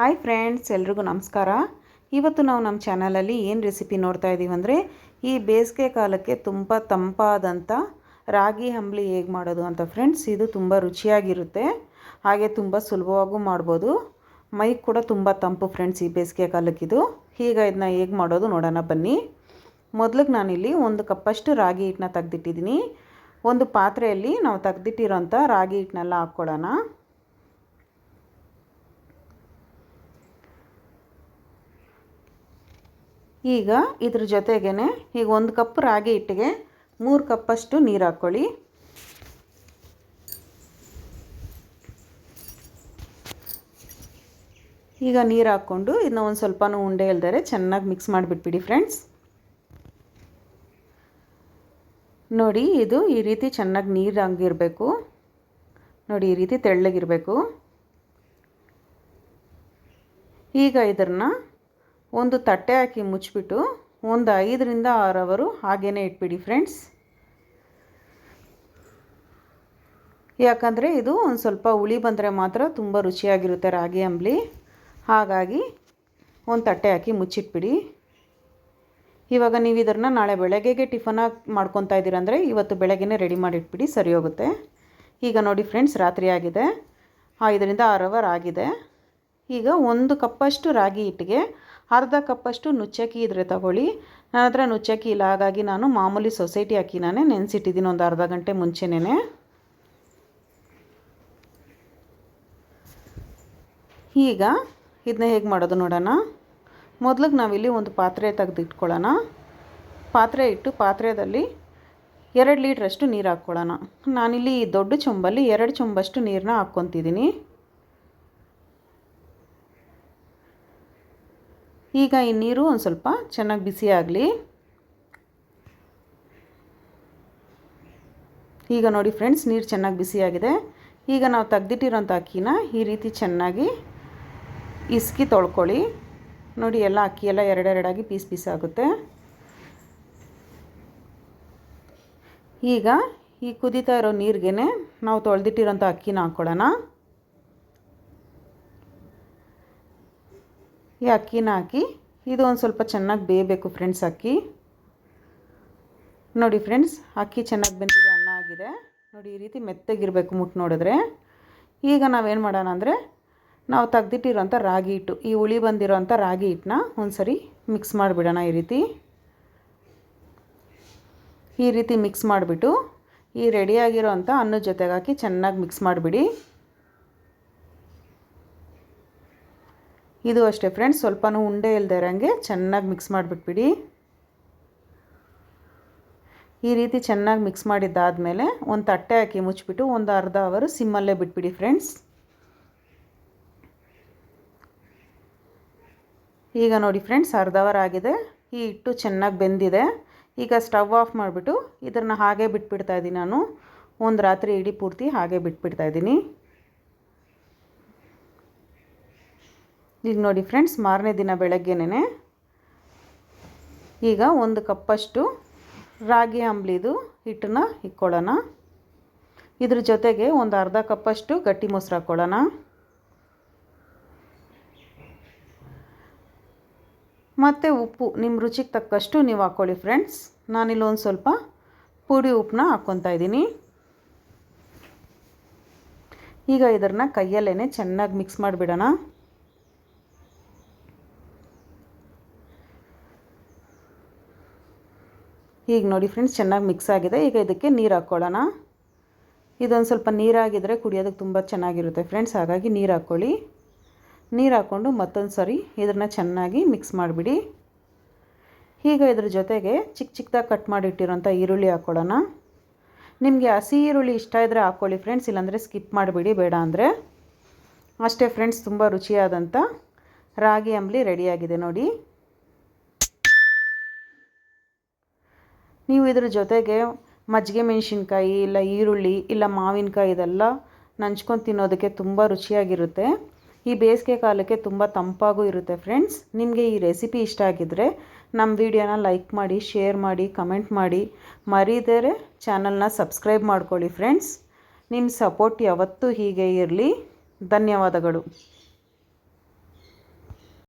Hi friends, ಎಲ್ರಿಗೂ ನಮಸ್ಕಾರ. ಇವತ್ತು ನಾವು ನಮ್ಮ ಚಾನಲಲ್ಲಿ ಏನು ರೆಸಿಪಿ ನೋಡ್ತಾ ಇದ್ದೀವಿ ಅಂದರೆ, ಈ ಬೇಸಿಗೆ ಕಾಲಕ್ಕೆ ತುಂಬ ತಂಪಾದಂಥ ರಾಗಿ ಅಂಬ್ಲಿ ಹೇಗೆ ಮಾಡೋದು ಅಂತ ಫ್ರೆಂಡ್ಸ್, ಇದು ತುಂಬ ರುಚಿಯಾಗಿರುತ್ತೆ. ಹಾಗೆ ತುಂಬ ಸುಲಭವಾಗೂ ಮಾಡ್ಬೋದು. ಮೈ ಕೂಡ ತುಂಬ ತಂಪು ಫ್ರೆಂಡ್ಸ್ ಈ ಬೇಸಿಗೆ ಕಾಲಕ್ಕಿದು. ಈಗ ಇದನ್ನ ಹೇಗೆ ಮಾಡೋದು ನೋಡೋಣ ಬನ್ನಿ. ಮೊದಲಿಗೆ ನಾನಿಲ್ಲಿ ಒಂದು ಕಪ್ಪಷ್ಟು ರಾಗಿ ಹಿಟ್ಟನ್ನ ತೆಗೆದಿಟ್ಟಿದ್ದೀನಿ. ಒಂದು ಪಾತ್ರೆಯಲ್ಲಿ ನಾವು ತೆಗೆದಿಟ್ಟಿರೋಂಥ ರಾಗಿ ಹಿಟ್ಟನ್ನೆಲ್ಲ ಹಾಕ್ಕೊಳ್ಳೋಣ. ಈಗ ಇದ್ರ ಜೊತೆಗೇ ಈಗ ಒಂದು ಕಪ್ ರಾಗಿ ಹಿಟ್ಟಿಗೆ, ಮೂರು ಕಪ್ಪಷ್ಟು ನೀರು ಹಾಕ್ಕೊಳ್ಳಿ ಈಗ ನೀರು ಹಾಕ್ಕೊಂಡು ಇದನ್ನ ಒಂದು ಸ್ವಲ್ಪನೂ ಉಂಡೆ ಇಲ್ದರೆ ಚೆನ್ನಾಗಿ ಮಿಕ್ಸ್ ಮಾಡಿಬಿಟ್ಬಿಡಿ ಫ್ರೆಂಡ್ಸ್ ನೋಡಿ, ಇದು ಈ ರೀತಿ ಚೆನ್ನಾಗಿ ನೀರು ಹಂಗಿರಬೇಕು. ನೋಡಿ, ಈ ರೀತಿ ತೆಳ್ಳಗಿರಬೇಕು. ಈಗ ಇದನ್ನು ಒಂದು ತಟ್ಟೆ ಹಾಕಿ ಮುಚ್ಚಿಬಿಟ್ಟು ಒಂದು ಐದರಿಂದ ಆರು ಅವರು ಹಾಗೇ ಇಟ್ಬಿಡಿ ಫ್ರೆಂಡ್ಸ್. ಯಾಕಂದರೆ ಇದು ಒಂದು ಸ್ವಲ್ಪ ಹುಳಿ ಬಂದರೆ ಮಾತ್ರ ತುಂಬ ರುಚಿಯಾಗಿರುತ್ತೆ ರಾಗಿ ಅಂಬ್ಲಿ. ಹಾಗಾಗಿ ಒಂದು ತಟ್ಟೆ ಹಾಕಿ ಮುಚ್ಚಿಟ್ಬಿಡಿ. ಇವಾಗ ನೀವು ಇದನ್ನು ನಾಳೆ ಬೆಳಗ್ಗೆಗೆ ಟಿಫನ್ ಮಾಡ್ಕೊತಾ ಇದ್ದೀರಂದರೆ ಇವತ್ತು ಬೆಳಗ್ಗೆ ರೆಡಿ ಮಾಡಿಟ್ಬಿಡಿ, ಸರಿ ಹೋಗುತ್ತೆ. ಈಗ ನೋಡಿ ಫ್ರೆಂಡ್ಸ್, ರಾತ್ರಿ ಆಗಿದೆ. ಐದರಿಂದ ಆರು ಅವರ್ ಆಗಿದೆ. ಈಗ ಒಂದು ಕಪ್ಪಷ್ಟು ರಾಗಿ ಹಿಟ್ಟಿಗೆ ಅರ್ಧ ಕಪ್ಪಷ್ಟು ನುಚ್ಚಕ್ಕಿ ಇದ್ದರೆ ತಗೊಳ್ಳಿ. ನನ್ನ ಹತ್ರ ನುಚ್ಚಕ್ಕಿ ಇಲ್ಲ, ಹಾಗಾಗಿ ನಾನು ಮಾಮೂಲಿ ಸೊಸೈಟಿ ನಾನೇ ನೆನೆಸಿಟ್ಟಿದ್ದೀನಿ ಒಂದು ಅರ್ಧ ಗಂಟೆ ಮುಂಚೆನೇ ಈಗ ಇದನ್ನ ಹೇಗೆ ಮಾಡೋದು ನೋಡೋಣ. ಮೊದಲಿಗೆ ನಾವಿಲ್ಲಿ ಒಂದು ಪಾತ್ರೆ ತೆಗೆದಿಟ್ಕೊಳ್ಳೋಣ. ಪಾತ್ರೆ ಇಟ್ಟು ಪಾತ್ರೆಯಲ್ಲಿ ಎರಡು ಲೀಟ್ರಷ್ಟು ನೀರು ಹಾಕ್ಕೊಳ್ಳೋಣ. ನಾನಿಲ್ಲಿ ದೊಡ್ಡ ಚೊಂಬಲ್ಲಿ ಎರಡು ಚೊಂಬಷ್ಟು ನೀರನ್ನ ಹಾಕ್ಕೊತಿದ್ದೀನಿ. ಈಗ ಈ ನೀರು ಒಂದು ಸ್ವಲ್ಪ ಚೆನ್ನಾಗಿ ಬಿಸಿ ಆಗಲಿ. ಈಗ ನೋಡಿ ಫ್ರೆಂಡ್ಸ್, ನೀರು ಚೆನ್ನಾಗಿ ಬಿಸಿಯಾಗಿದೆ ಈಗ ನಾವು ತೆಗ್ದಿಟ್ಟಿರೋಂಥ ಅಕ್ಕಿನ ಈ ರೀತಿ ಚೆನ್ನಾಗಿ ಇಸ್ಕಿ ತೊಳ್ಕೊಳ್ಳಿ. ನೋಡಿ, ಎಲ್ಲ ಅಕ್ಕಿ ಎಲ್ಲ ಎರಡೆರಡಾಗಿ ಪೀಸ್ ಪೀಸ್ ಆಗುತ್ತೆ. ಈಗ ಈ ಕುದೀತಾ ಇರೋ ನೀರಿಗೆ ನಾವು ತೊಳೆದಿಟ್ಟಿರೋಂಥ ಅಕ್ಕಿನ ಹಾಕ್ಕೊಳ್ಳೋಣ ಈ ಅಕ್ಕಿನ ಹಾಕಿ, ಇದು ಒಂದು ಸ್ವಲ್ಪ ಚೆನ್ನಾಗಿ ಬೇಯಬೇಕು ಫ್ರೆಂಡ್ಸ್ ಅಕ್ಕಿ. ನೋಡಿ ಫ್ರೆಂಡ್ಸ್ ಅಕ್ಕಿ ಚೆನ್ನಾಗಿ ಬೆಂದಿದೆ ಅನ್ನ ಆಗಿದೆ. ನೋಡಿ ಈ ರೀತಿ ಮೆತ್ತಗಿರಬೇಕು ಮುಟ್ಟು ನೋಡಿದ್ರೆ. ಈಗ ನಾವೇನು ಮಾಡೋಣ ಅಂದರೆ, ನಾವು ತೆಗ್ದಿಟ್ಟಿರೋಂಥ ರಾಗಿ ಹಿಟ್ಟು, ಈ ಹುಳಿ ಬಂದಿರೋಂಥ ರಾಗಿ ಹಿಟ್ಟನ್ನ ಒಂದು ಸರಿ ಮಿಕ್ಸ್ ಮಾಡಿಬಿಡೋಣ ಈ ರೀತಿ. ಈ ರೀತಿ ಮಿಕ್ಸ್ ಮಾಡಿಬಿಟ್ಟು, ಈ ರೆಡಿಯಾಗಿರೋ ಅಂಥ ಅನ್ನದ ಜೊತೆಗೆ ಹಾಕಿ ಚೆನ್ನಾಗಿ ಮಿಕ್ಸ್ ಮಾಡಿಬಿಡಿ. ಇದು ಅಷ್ಟೇ ಫ್ರೆಂಡ್ಸ್ ಸ್ವಲ್ಪನೂ ಉಂಡೆ ಇಲ್ಲದೆ ಇರೋಂಗೆ ಚೆನ್ನಾಗಿ ಮಿಕ್ಸ್ ಮಾಡಿಬಿಟ್ಬಿಡಿ. ಈ ರೀತಿ ಚೆನ್ನಾಗಿ ಮಿಕ್ಸ್ ಮಾಡಿದ್ದಾದಮೇಲೆ ಒಂದು ತಟ್ಟೆ ಹಾಕಿ ಮುಚ್ಚಿಬಿಟ್ಟು ಒಂದು ಅರ್ಧ ಅವರು ಸಿಮ್ಮಲ್ಲೇ ಬಿಟ್ಬಿಡಿ ಫ್ರೆಂಡ್ಸ್ ಈಗ ನೋಡಿ ಫ್ರೆಂಡ್ಸ್ ಅರ್ಧ ಅವರ್ ಆಗಿದೆ. ಈ ಹಿಟ್ಟು ಚೆನ್ನಾಗಿ ಬೆಂದಿದೆ. ಈಗ ಸ್ಟವ್ ಆಫ್ ಮಾಡಿಬಿಟ್ಟು ಇದನ್ನು ಹಾಗೆ ಬಿಟ್ಬಿಡ್ತಾ ಇದ್ದೀನಿ ನಾನು. ಒಂದು ರಾತ್ರಿ ಇಡೀ ಪೂರ್ತಿ ಹಾಗೆ ಬಿಟ್ಬಿಡ್ತಾ ಇದ್ದೀನಿ. ಈಗ ನೋಡಿ ಫ್ರೆಂಡ್ಸ್, ಮಾರನೇ ದಿನ ಬೆಳಗ್ಗೆನೇ ಈಗ ಒಂದು ಕಪ್ಪಷ್ಟು ರಾಗಿ ಅಂಬ್ಲಿದು ಹಿಟ್ಟನ್ನ ಇಕ್ಕೊಳ್ಳೋಣ. ಇದ್ರ ಜೊತೆಗೆ ಒಂದು ಅರ್ಧ ಕಪ್ಪಷ್ಟು ಗಟ್ಟಿ ಮೊಸರು ಹಾಕ್ಕೊಳ್ಳೋಣ. ಮತ್ತು ಉಪ್ಪು ನಿಮ್ಮ ರುಚಿಗೆ ತಕ್ಕಷ್ಟು ನೀವು ಹಾಕ್ಕೊಳ್ಳಿ ಫ್ರೆಂಡ್ಸ್. ನಾನಿಲ್ಲೊಂದು ಸ್ವಲ್ಪ ಪುಡಿ ಉಪ್ಪನ್ನ ಹಾಕ್ಕೊತಾ ಇದ್ದೀನಿ. ಈಗ ಇದನ್ನು ಕೈಯಲ್ಲೇ ಚೆನ್ನಾಗಿ ಮಿಕ್ಸ್ ಮಾಡಿಬಿಡೋಣ. ಈಗ ನೋಡಿ ಫ್ರೆಂಡ್ಸ್ ಚೆನ್ನಾಗಿ ಮಿಕ್ಸ್ ಆಗಿದೆ. ಈಗ ಇದಕ್ಕೆ ನೀರು ಹಾಕ್ಕೊಳ್ಳೋಣ ಇದೊಂದು ಸ್ವಲ್ಪ ನೀರಾಗಿದ್ದರೆ ಕುಡಿಯೋದಕ್ಕೆ ತುಂಬ ಚೆನ್ನಾಗಿರುತ್ತೆ ಫ್ರೆಂಡ್ಸ್ ಹಾಗಾಗಿ ನೀರು ಹಾಕ್ಕೊಳ್ಳಿ ನೀರು ಹಾಕ್ಕೊಂಡು ಮತ್ತೊಂದು ಸರಿ ಇದನ್ನು ಚೆನ್ನಾಗಿ ಮಿಕ್ಸ್ ಮಾಡಿಬಿಡಿ. ಈಗ ಇದ್ರ ಜೊತೆಗೆ ಚಿಕ್ಕ ಚಿಕ್ಕದಾಗಿ ಕಟ್ ಮಾಡಿಟ್ಟಿರೋಂಥ ಈರುಳ್ಳಿ ಹಾಕ್ಕೊಳ್ಳೋಣ ನಿಮಗೆ ಹಸಿ ಈರುಳ್ಳಿ ಇಷ್ಟ ಇದ್ದರೆ ಹಾಕ್ಕೊಳ್ಳಿ ಫ್ರೆಂಡ್ಸ್ ಇಲ್ಲಾಂದರೆ ಸ್ಕಿಪ್ ಮಾಡಿಬಿಡಿ, ಬೇಡ ಅಂದರೆ. ಅಷ್ಟೇ ಫ್ರೆಂಡ್ಸ್ ತುಂಬ ರುಚಿಯಾದಂಥ ರಾಗಿ ಅಂಬ್ಲಿ ರೆಡಿಯಾಗಿದೆ ನೋಡಿ. ನೀವು ಇದ್ರ ಜೊತೆಗೆ ಮಜ್ಜಿಗೆ ಮೆಣಸಿನ್ಕಾಯಿ, ಇಲ್ಲ ಈರುಳ್ಳಿ, ಇಲ್ಲ ಮಾವಿನಕಾಯಿ ಇದೆಲ್ಲ ನಂಚ್ಕೊಂಡು ತಿನ್ನೋದಕ್ಕೆ ತುಂಬ ರುಚಿಯಾಗಿರುತ್ತೆ. ಈ ಬೇಸಿಗೆ ಕಾಲಕ್ಕೆ ತುಂಬ ತಂಪಾಗೂ ಇರುತ್ತೆ ಫ್ರೆಂಡ್ಸ್. ನಿಮಗೆ ಈ ರೆಸಿಪಿ ಇಷ್ಟ ಆಗಿದ್ದರೆ ನಮ್ಮ ವಿಡಿಯೋನ ಲೈಕ್ ಮಾಡಿ, ಶೇರ್ ಮಾಡಿ, ಕಮೆಂಟ್ ಮಾಡಿ. ಮರೀದರೆ ಚಾನಲ್ನ ಸಬ್ಸ್ಕ್ರೈಬ್ ಮಾಡ್ಕೊಳ್ಳಿ ಫ್ರೆಂಡ್ಸ್. ನಿಮ್ಮ ಸಪೋರ್ಟ್ ಯಾವತ್ತೂ ಹೀಗೆ ಇರಲಿ. ಧನ್ಯವಾದಗಳು.